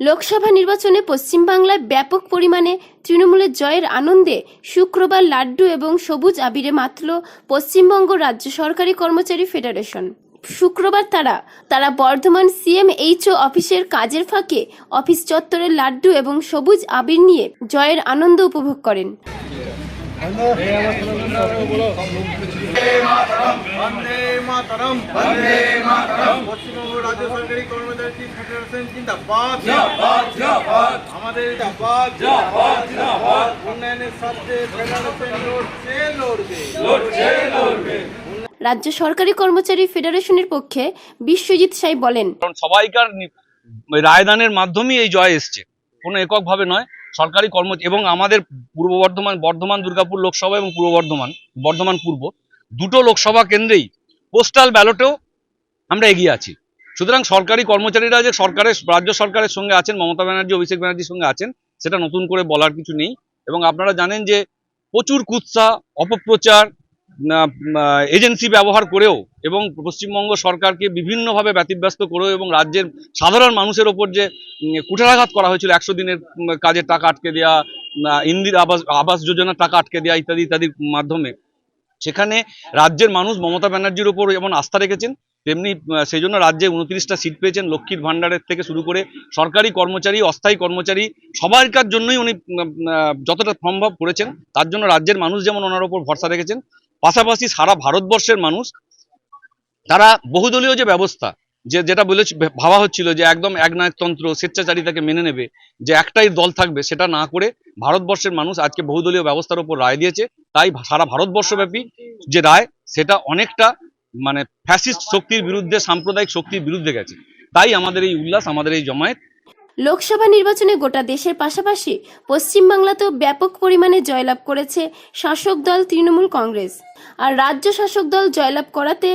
লোকসভা নির্বাচনে পশ্চিমবাংলায় ব্যাপক পরিমাণে তৃণমূলের জয়ের আনন্দে শুক্রবার লাড্ডু এবং সবুজ আবিরে মাতল পশ্চিমবঙ্গ রাজ্য সরকারি কর্মচারী ফেডারেশন। শুক্রবার তারা তারা বর্ধমান সিএমএইচও অফিসের কাজের ফাঁকে অফিস চত্বরের লাড্ডু এবং সবুজ আবির নিয়ে জয়ের আনন্দ উপভোগ করেন। রাজ্য সরকারি কর্মচারী ফেডারেশনের পক্ষে বিশ্বজিৎ সাই বলেন সবাইকার রায়দানের মাধ্যমেই এই জয় এসছে। কোনো এককভাবে নয় সরকারি কর্ম এবং আমাদের পূর্ব বর্ধমান বর্ধমান, দুর্গাপুর লোকসভা এবং পূর্ব বর্ধমান বর্ধমান পূর্ব দুটো লোকসভা কেন্দ্রেই পোস্টাল ব্যালটেও আমরা এগিয়ে আছি। সুতরাং সরকারি কর্মচারীরা যে সরকারের, রাজ্য সরকারের সঙ্গে আছেন, মমতা ব্যানার্জি, অভিষেক ব্যানার্জির সঙ্গে আছেন, সেটা নতুন করে বলার কিছু নেই। এবং আপনারা জানেন যে প্রচুর কুৎসা, অপপ্রচার এজেন্সি ব্যবহার করেও এবং পশ্চিমবঙ্গ সরকারকে বিভিন্নভাবে ব্যতিব্যস্ত করেও এবং রাজ্যের সাধারণ মানুষের ওপর যে কুঠারাঘাত করা হয়েছিল, একশো দিনের কাজের টাকা আটকে দেওয়া ইন্দিরা আবাস আবাস যোজনার টাকা আটকে দেওয়া ইত্যাদি ইত্যাদির মাধ্যমে, সেখানে রাজ্যের মানুষ মমতা ব্যানার্জির ওপর যেমন আস্থা রেখেছেন, তেমনি সেই জন্য রাজ্যে উনত্রিশটা সিট পেয়েছেন, লক্ষ্মীর ভাণ্ডারের থেকে শুরু করে সরকারি কর্মচারী, অস্থায়ী কর্মচারী সবাইকার জন্যই উনি যতটা সম্ভব করেছেন, তার জন্য রাজ্যের মানুষ যেমন ওনার ওপর ভরসা রেখেছেন পাশাপাশি সারা ভারতবর্ষের মানুষ, তারা বহুদলীয় যে ব্যবস্থা, যে যেটা বলে ভাবা হচ্ছিল যে একদম একনায়কতন্ত্র, স্বেচ্ছাচারিতাকে মেনে নেবে, যে একটাই দল থাকবে, সেটা না করে ভারতবর্ষের মানুষ আজকে বহুদলীয় ব্যবস্থার উপর রায় দিয়েছে। তাই সারা ভারতবর্ষব্যাপী যে রায়, সেটা অনেকটা মানে ফ্যাসিস্ট শক্তির বিরুদ্ধে, সাম্প্রদায়িক শক্তির বিরুদ্ধে গেছে। তাই আমাদের এই উল্লাস, আমাদের এই জমায়েত। লোকসভা নির্বাচনে গোটা দেশের পাশাপাশি পশ্চিমবাংলাতেও ব্যাপক পরিমাণে জয়লাভ করেছে শাসক দল তৃণমূল কংগ্রেস। আর রাজ্য শাসক দল জয়লাভ করাতে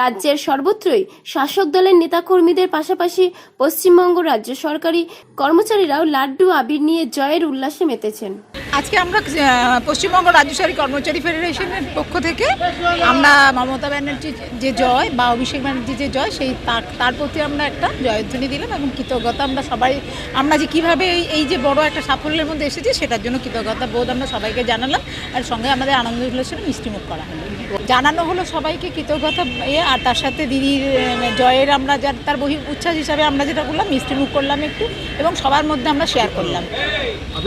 রাজ্যের সর্বত্রই শাসক দলের নেতাকর্মীদের পাশাপাশি পশ্চিমবঙ্গ রাজ্য সরকারি কর্মচারীরাও লাড্ডু আবির নিয়ে জয়ের উল্লাসে মেতেছেন। আজকে আমরা পশ্চিমবঙ্গ রাজ্য সরকারি কর্মচারী ফেডারেশনের পক্ষ থেকে আমরা মমতা ব্যানার্জির যে জয় বা অভিষেক ব্যানার্জির যে জয়, সেই তার প্রতি আমরা একটা জয়ধ্বনি দিলাম এবং কৃতজ্ঞতা আমরা সবাই, আমরা যে কীভাবে এই যে বড় একটা সাফল্যের মধ্যে এসেছি, সেটার জন্য কৃতজ্ঞতা বোধ আমরা সবাইকে জানালাম। আর সঙ্গে আমাদের আনন্দ উল্লাসের মিষ্টিমুখ করা হলো। জানানো হলো সবাইকে কৃতজ্ঞতা ইয়ে আর তার সাথে দিদির জয়ের আমরা যার তার বহি উচ্ছ্বাস হিসাবে আমরা যেটা করলাম মিষ্টিমুখ করলাম একটু এবং সবার মধ্যে আমরা শেয়ার করলাম।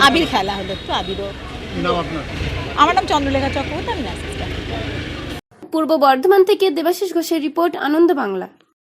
আবির খেলা হলো একটু আবিরও। আমার নাম চন্দ্রলেখা চক্রবর্তী আমি পূর্ব বর্ধমান থেকে দেবাশিস ঘোষের রিপোর্ট আনন্দ বাংলা।